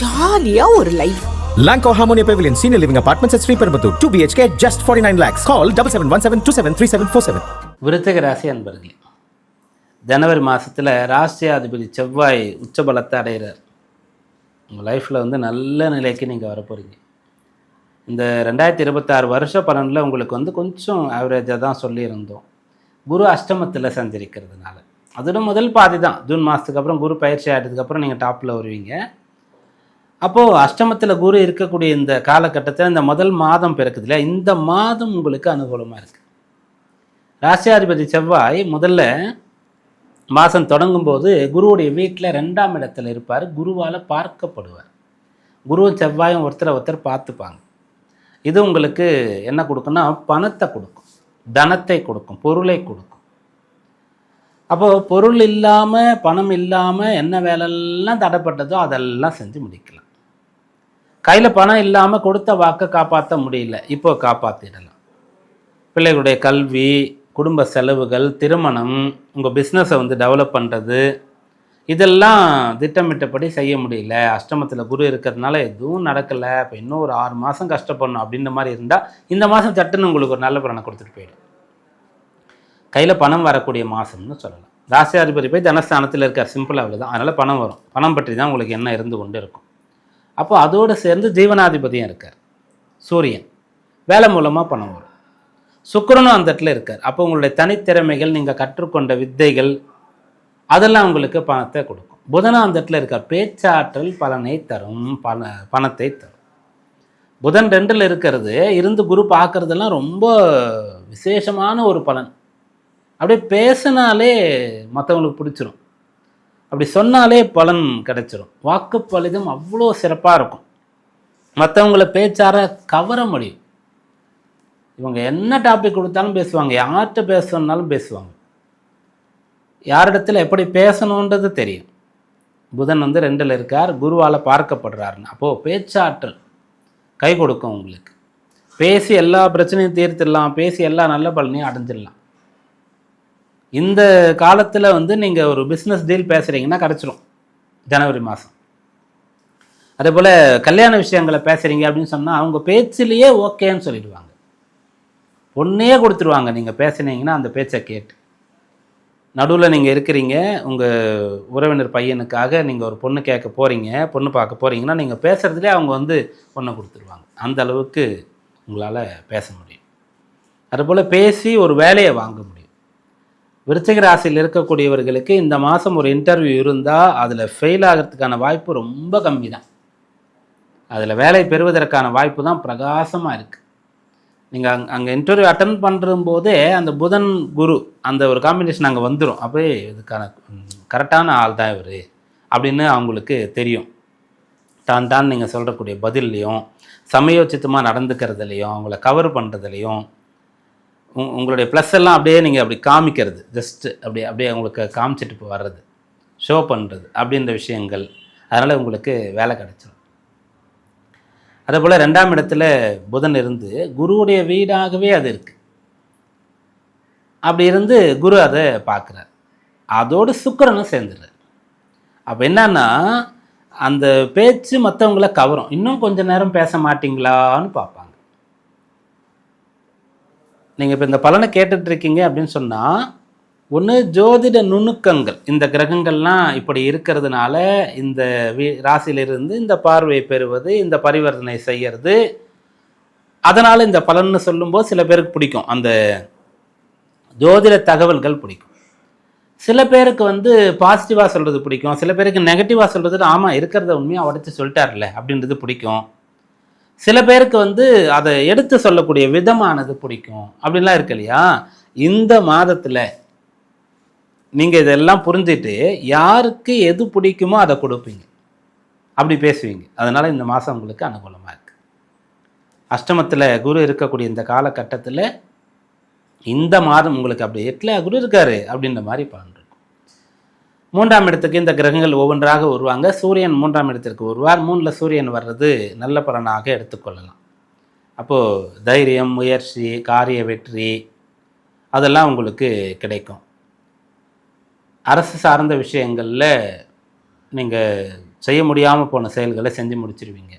ஜாலியா ஒரு life Lanco Harmonia Pavilion Senior Living Apartments at Sri Perambatoor. 2 BHK, just 49 lakhs. Call 7717273747. விருச்சிக ராசி அன்பர்களே ஜனவரி மாதத்தில் ராசியாதிபதி செவ்வாய் உச்சபலத்தை அடைகிறார் உங்கள் லைஃப்பில் வந்து நல்ல நிலைக்கு நீங்கள் வரப்போகிறீங்க இந்த ரெண்டாயிரத்தி இருபத்தாறு வருஷ பலனில் உங்களுக்கு வந்து கொஞ்சம் ஆவரேஜாக தான் சொல்லியிருந்தோம். குரு அஷ்டமத்தில் சஞ்சரிக்கிறதுனால. அதோட முதல் பாதி தான் ஜூன் மாதத்துக்கு அப்புறம் குரு பயிற்சி ஆகிட்டதுக்கப்புறம் நீங்கள் டாப்பில் வருவீங்க. அப்போது அஷ்டமத்தில் குரு இருக்கக்கூடிய இந்த காலகட்டத்தில் இந்த முதல் மாதம் பிறக்குது இல்லையா? இந்த மாதம் உங்களுக்கு அனுகூலமாக இருக்குது ராசியாதிபதி செவ்வாய் முதல்ல மாதம் தொடங்கும்போது குருவுடைய வீட்டில் ரெண்டாம் இடத்துல இருப்பார். குருவால் பார்க்கப்படுவார். குருவும் செவ்வாயும் ஒருத்தரை ஒருத்தர் பார்த்துப்பாங்க. இது உங்களுக்கு என்ன கொடுக்குன்னா பணத்தை கொடுக்கும். தனத்தை கொடுக்கும். பொருளை கொடுக்கும். அப்போது பொருள் இல்லாமல் பணம் இல்லாமல் என்ன வேலையெல்லாம் தடைப்பட்டதோ அதெல்லாம் செஞ்சு முடிக்கலாம். கையில் பணம் இல்லாமல் கொடுத்த வாக்கை காப்பாற்ற முடியல. இப்போ காப்பாற்றிடலாம் பிள்ளைகளுடைய கல்வி குடும்ப செலவுகள் திருமணம் உங்கள் பிஸ்னஸை வந்து டெவலப் பண்ணுறது இதெல்லாம் திட்டமிட்டபடி செய்ய முடியல. அஷ்டமத்தில் குரு இருக்கிறதுனால எதுவும் நடக்கலை. இப்போ இன்னும் ஒரு ஆறு மாதம் கஷ்டப்படணும் அப்படின்ற மாதிரி இருந்தால் இந்த மாதம் சட்டுன்னு உங்களுக்கு ஒரு நல்ல பலனை கொடுத்துட்டு போயிடும் கையில் பணம் வரக்கூடிய மாதம்னு சொல்லலாம். ராசியாதிபதி போய் தனஸ்தானத்தில் இருக்கார். சிம்பிள் அவ்வளோதான் அதனால் பணம் வரும். பணம் பற்றி தான் உங்களுக்கு என்ன இருந்து கொண்டு இருக்கும். அப்போ அதோடு சேர்ந்து ஜீவனாதிபதியும் இருக்கார். சூரியன். வேலை மூலமாக பணம் வரும் சுக்கிரனும் அந்த இடத்துல இருக்கார். அப்போ உங்களுடைய தனித்திறமைகள் நீங்கள் கற்றுக்கொண்ட வித்தைகள் அதெல்லாம் உங்களுக்கு பணத்தை கொடுக்கும். புதனும் அந்த இடத்துல இருக்கார். பேச்சாற்றல் பலனை தரும். பண பணத்தை தரும். புதன் ரெண்டில் இருக்கிறது இருந்து குரு பார்க்குறதெல்லாம் ரொம்ப விசேஷமான ஒரு பலன். அப்படியே பேசினாலே மற்றவங்களுக்கு பிடிச்சிரும். அப்படி சொன்னாலே பலன் கிடைச்சிரும். வாக்குப்பளிதம் அவ்வளோ சிறப்பாக இருக்கும். மற்றவங்கள பேச்சார கவர முடியும். இவங்க என்ன டாபிக் கொடுத்தாலும் பேசுவாங்க. யார்கிட்ட பேசணுன்னாலும் பேசுவாங்க. யாரிடத்துல எப்படி பேசணுன்றது தெரியும். புதன் வந்து ரெண்டில் இருக்கார். குருவால் பார்க்கப்படுறாருன்னு. அப்போது பேச்சாற்றல் கை கொடுக்கும் உங்களுக்கு. பேசி எல்லா பிரச்சனையும் தீர்த்திடலாம். பேசி எல்லா நல்ல பலனையும் அடைஞ்சிடலாம். இந்த காலத்தில் வந்து நீங்கள் ஒரு பிஸ்னஸ் டீல் பேசுகிறீங்கன்னா கிடச்சிரும். ஜனவரி மாதம் அதே போல் கல்யாண விஷயங்களை பேசுகிறீங்க அப்படின்னு சொன்னால் அவங்க பேச்சிலேயே ஓகேன்னு சொல்லிடுவாங்க. பொண்ணையே கொடுத்துருவாங்க. நீங்கள் பேசுனீங்கன்னா அந்த பேச்சை கேட்டு. நடுவில் நீங்கள் இருக்கிறீங்க. உங்கள் உறவினர் பையனுக்காக நீங்கள் ஒரு பொண்ணு கேட்க போகிறீங்க பொண்ணு பார்க்க போகிறீங்கன்னா நீங்கள் பேசுகிறதுலே அவங்க வந்து பொண்ணை கொடுத்துருவாங்க. அந்த அளவுக்கு உங்களால் பேச முடியும். அதுபோல் பேசி ஒரு வேலையை வாங்க முடியும். விருச்சிக ராசியில் இருக்கக்கூடியவர்களுக்கு இந்த மாதம் ஒரு இன்டர்வியூ இருந்தால் அதில் ஃபெயில் ஆகிறதுக்கான வாய்ப்பு ரொம்ப கம்மி தான் அதில் வேலை பெறுவதற்கான வாய்ப்பு தான் பிரகாசமாக இருக்குது நீங்கள் அங் அங்கே இன்டர்வியூ அட்டன் பண்ணுற போதே அந்த புதன் குரு அந்த ஒரு காம்பினேஷன் அங்கே வந்துடும் அப்போ இதுக்கான கரெக்டான ஆள் தான் இவர் அப்படின்னு அவங்களுக்கு தெரியும். தான் தான் நீங்கள் சொல்கிறக்கூடிய பதில்லையும் சமயோச்சித்தமாக நடந்துக்கிறதுலையும் அவங்கள கவர் பண்ணுறதுலையும் உங்களுடைய ப்ளஸ் எல்லாம் அப்படியே நீங்கள் அப்படி காமிக்கிறது. ஜஸ்ட்டு அப்படியே அப்படியே உங்களுக்கு காமிச்சிட்டு இப்போ வர்றது. ஷோ பண்ணுறது அப்படின்ற விஷயங்கள். அதனால் உங்களுக்கு வேலை கிடச்சிடும் அதே போல் ரெண்டாம் இடத்துல புதன் இருந்து குருவுடைய வீடாகவே அது இருக்குது அப்படி இருந்து குரு அதை பார்க்குறார். அதோடு சுக்கரனும் சேர்ந்துடுறார். அப்போ என்னன்னா அந்த பேச்சு மற்றவங்கள கவரும். இன்னும் கொஞ்ச நேரம் பேச மாட்டிங்களான்னு பார்ப்பாங்க. நீங்கள் இப்போ இந்த பலனை கேட்டுட்ருக்கீங்க அப்படின்னு சொன்னால் ஒன்று ஜோதிட நுணுக்கங்கள். இந்த கிரகங்கள்லாம் இப்படி இருக்கிறதுனால இந்த வீ ராசியிலிருந்து இந்த பார்வையை பெறுவது இந்த பரிவர்த்தனை செய்கிறது அதனால் இந்த பலன்னு சொல்லும்போது சில பேருக்கு பிடிக்கும். அந்த ஜோதிட தகவல்கள் பிடிக்கும். சில பேருக்கு வந்து பாசிட்டிவாக சொல்கிறது பிடிக்கும். சில பேருக்கு நெகட்டிவாக சொல்கிறது ஆமாம் இருக்கிறத உண்மையாக உடச்சி சொல்லிட்டார்ல அப்படின்றது பிடிக்கும். சில பேருக்கு வந்து அதை எடுத்து சொல்லக்கூடிய விதமானது பிடிக்கும். அப்படின்லாம் இருக்கு இல்லையா? இந்த மாதத்தில் நீங்கள் இதெல்லாம் புரிஞ்சுட்டு யாருக்கு எது பிடிக்குமோ அதை கொடுப்பீங்க. அப்படி பேசுவீங்க. அதனால் இந்த மாதம் உங்களுக்கு அனுகூலமாக இருக்குது அஷ்டமத்தில் குரு இருக்கக்கூடிய இந்த காலகட்டத்தில் இந்த மாதம் உங்களுக்கு அப்படி எட்டில் குரு இருக்காரு அப்படின்ற மாதிரி பலன் மூன்றாம் இடத்துக்கு இந்த கிரகங்கள் ஒவ்வொன்றாக வருவாங்க. சூரியன் மூன்றாம் இடத்திற்கு வருவார். மூணில் சூரியன் வர்றது நல்ல பலனாக எடுத்துக்கொள்ளலாம். அப்போது தைரியம் முயற்சி காரிய வெற்றி அதெல்லாம் உங்களுக்கு கிடைக்கும். அரசு சார்ந்த விஷயங்களில் நீங்கள் செய்ய முடியாமல் போன செயல்களை செஞ்சு முடிச்சிருவீங்க.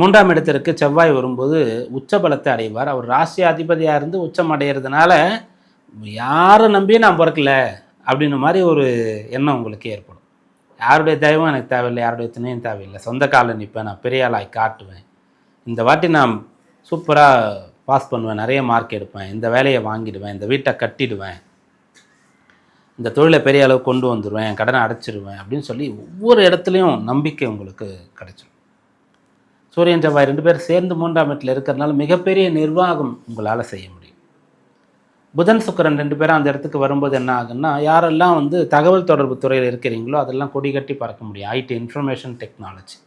மூன்றாம் இடத்திற்கு செவ்வாய் வரும்போது உச்ச பலத்தை அடைவார். அவர் ராசி அதிபதியாக இருந்து உச்சம் அடைகிறதுனால யாரை நம்பியும் நான் பிறக்கலை. அப்படின்ற மாதிரி ஒரு எண்ணம் உங்களுக்கு ஏற்படும். யாருடைய தெய்வம் எனக்கு தேவையில்லை யாருடைய துணையும் தேவையில்லை. சொந்த காலில் நிற்பேன் நான் பெரிய ஆளாய் காட்டுவேன். இந்த வாட்டி நான் சூப்பராக பாஸ் பண்ணுவேன் நிறைய மார்க் எடுப்பேன். இந்த வேலையை வாங்கிடுவேன் இந்த வீட்டை கட்டிடுவேன். இந்த தொழிலை பெரிய அளவு கொண்டு வந்துடுவேன் கடனை அடைச்சிடுவேன் அப்படின்னு சொல்லி ஒவ்வொரு இடத்துலையும் நம்பிக்கை உங்களுக்கு கிடைச்சிடும் சூரியன் செவ்வாய் ரெண்டு பேர் சேர்ந்து மூன்றாம் வீட்டில் இருக்கிறதுனால மிகப்பெரிய நிர்வாகம் உங்களால் செய்ய முடியும். புதன் சுக்கிரன் ரெண்டு பேரும் அந்த இடத்துக்கு வரும்போது என்ன ஆகுன்னா யாரெல்லாம் வந்து தகவல் தொடர்பு துறையில் இருக்கிறீங்களோ அதெல்லாம் கொடி கட்டி பறக்க முடியும். ஐடி இன்ஃபர்மேஷன் டெக்னாலஜி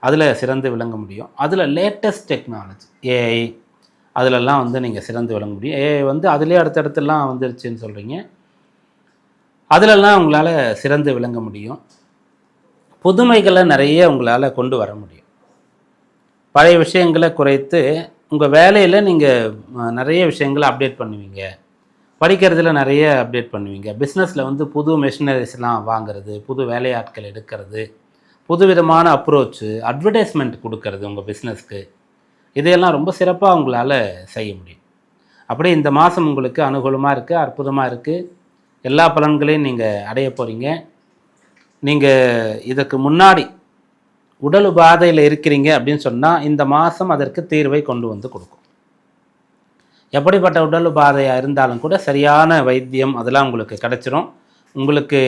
அதில் சிறந்து விளங்க முடியும். அதில் லேட்டஸ்ட் டெக்னாலஜி ஏஐ அதிலெல்லாம் வந்து நீங்கள் சிறந்து விளங்க முடியும். ஏஐ வந்து அதிலே அடுத்தடுத்தெல்லாம் வந்துருச்சுன்னு சொல்கிறீங்க அதிலெல்லாம் உங்களால் சிறந்து விளங்க முடியும். புதுமைகளை நிறைய உங்களால் கொண்டு வர முடியும். பழைய விஷயங்களை குறைத்து உங்கள் வேலையில் நீங்கள் நிறைய விஷயங்களை அப்டேட் பண்ணுவீங்க. படிக்கிறதுல நிறைய அப்டேட் பண்ணுவீங்க. பிஸ்னஸில் வந்து புது மெஷினரிஸ்லாம் வாங்குறது புது வேலையாட்கள் எடுக்கிறது புதுவிதமான அப்ரோச்சு அட்வர்டைஸ்மெண்ட் கொடுக்கறது உங்கள் பிஸ்னஸ்க்கு இதையெல்லாம் ரொம்ப சிறப்பாக உங்களால் செய்ய முடியும். அப்படியே இந்த மாதம் உங்களுக்கு அனுகூலமாக இருக்குது அற்புதமாக இருக்குது எல்லா பலன்களையும் நீங்கள் அடைய போகிறீங்க நீங்கள் இதுக்கு முன்னாடி உடல் உபாதையில் இருக்கிறீங்க அப்படின்னு சொன்னால் இந்த மாதம் அதற்கு தீர்வை கொண்டு வந்து கொடுக்கும். எப்படிப்பட்ட உடல் உபாதையாக இருந்தாலும் கூட சரியான வைத்தியம் அதெல்லாம் உங்களுக்கு கிடைச்சிரும். உங்களுக்கு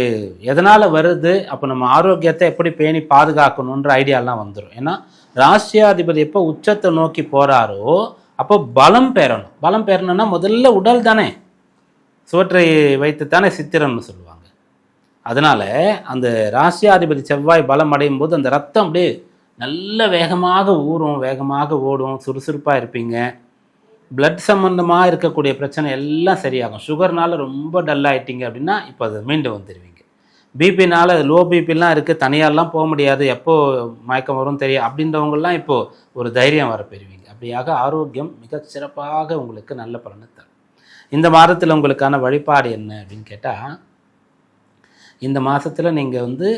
எதனால் வருது? அப்போ நம்ம ஆரோக்கியத்தை எப்படி பேணி பாதுகாக்கணுன்ற ஐடியாலாம் வந்துடும் ஏன்னா ராஷ்டிரியாதிபதி எப்போ உச்சத்தை நோக்கி போகிறாரோ அப்போ பலம் பெறணும். பலம் பெறணும்னா முதல்ல உடல் தானே. சுவற்றை வைத்து தானே சித்திரம்னு சொல்லுவாங்க. அதனால அந்த ராசியாதிபதி செவ்வாய் பலம் அடையும் போது அந்த ரத்தம் அப்படியே நல்ல வேகமாக ஊறும் வேகமாக ஓடும் சுறுசுறுப்பாக இருப்பீங்க. பிளட் சம்மந்தமாக இருக்கக்கூடிய பிரச்சனை எல்லாம் சரியாகும். சுகர்னால் ரொம்ப டல் அப்படின்னா இப்போ அது மீண்டு வந்துடுவீங்க பிபினால் லோ பிபிலாம் இருக்குது தனியாலாம் போக முடியாது எப்போ மயக்கம் வரும் தெரியும் அப்படின்றவங்கலாம் இப்போது ஒரு தைரியம் வர பெறுவீங்க அப்படியாக ஆரோக்கியம் மிகச் சிறப்பாக உங்களுக்கு நல்ல பலனை தரும். இந்த மாதத்தில் உங்களுக்கான வழிபாடு என்ன அப்படின்னு கேட்டால் இந்த மாதத்தில் நீங்கள் வந்து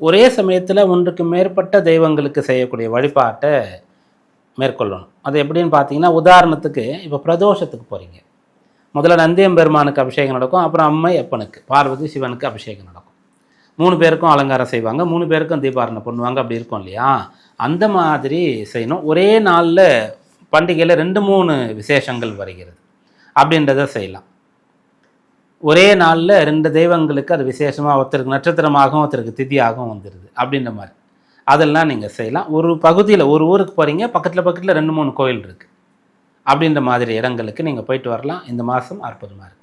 ஒரே சமயத்தில் ஒன்றுக்கு மேற்பட்ட தெய்வங்களுக்கு செய்யக்கூடிய வழிபாட்டை மேற்கொள்ளணும். அது எப்படின்னு பார்த்தீங்கன்னா உதாரணத்துக்கு இப்போ பிரதோஷத்துக்கு போகிறீங்க முதல்ல நந்தியம் பெருமானுக்கு அபிஷேகம் நடக்கும் அப்புறம் அம்மை அப்பனுக்கு பார்வதி சிவனுக்கு அபிஷேகம் நடக்கும். மூணு பேருக்கும் அலங்காரம் செய்வாங்க மூணு பேருக்கும் தீபாரணை பண்ணுவாங்க அப்படி இருக்கும் இல்லையா? அந்த மாதிரி செய்யணும். ஒரே நாளில் பண்டிகையில் ரெண்டு மூணு விசேஷங்கள் வருகிறது. அப்படின்றத செய்யலாம். ஒரே நாளில் ரெண்டு தெய்வங்களுக்கு அது விசேஷமாக ஒருத்தருக்கு நட்சத்திரமாகவும் ஒருத்தருக்கு திதியாகவும் வந்துடுது அப்படின்ற மாதிரி. அதெல்லாம் நீங்கள் செய்யலாம். ஒரு பகுதியில் ஒரு ஊருக்கு போகிறீங்க பக்கத்தில் பக்கத்தில் ரெண்டு மூணு கோயில் இருக்குது அப்படின்ற மாதிரி இடங்களுக்கு நீங்கள் போயிட்டு வரலாம். இந்த மாதம் அற்புதமாக இருக்குது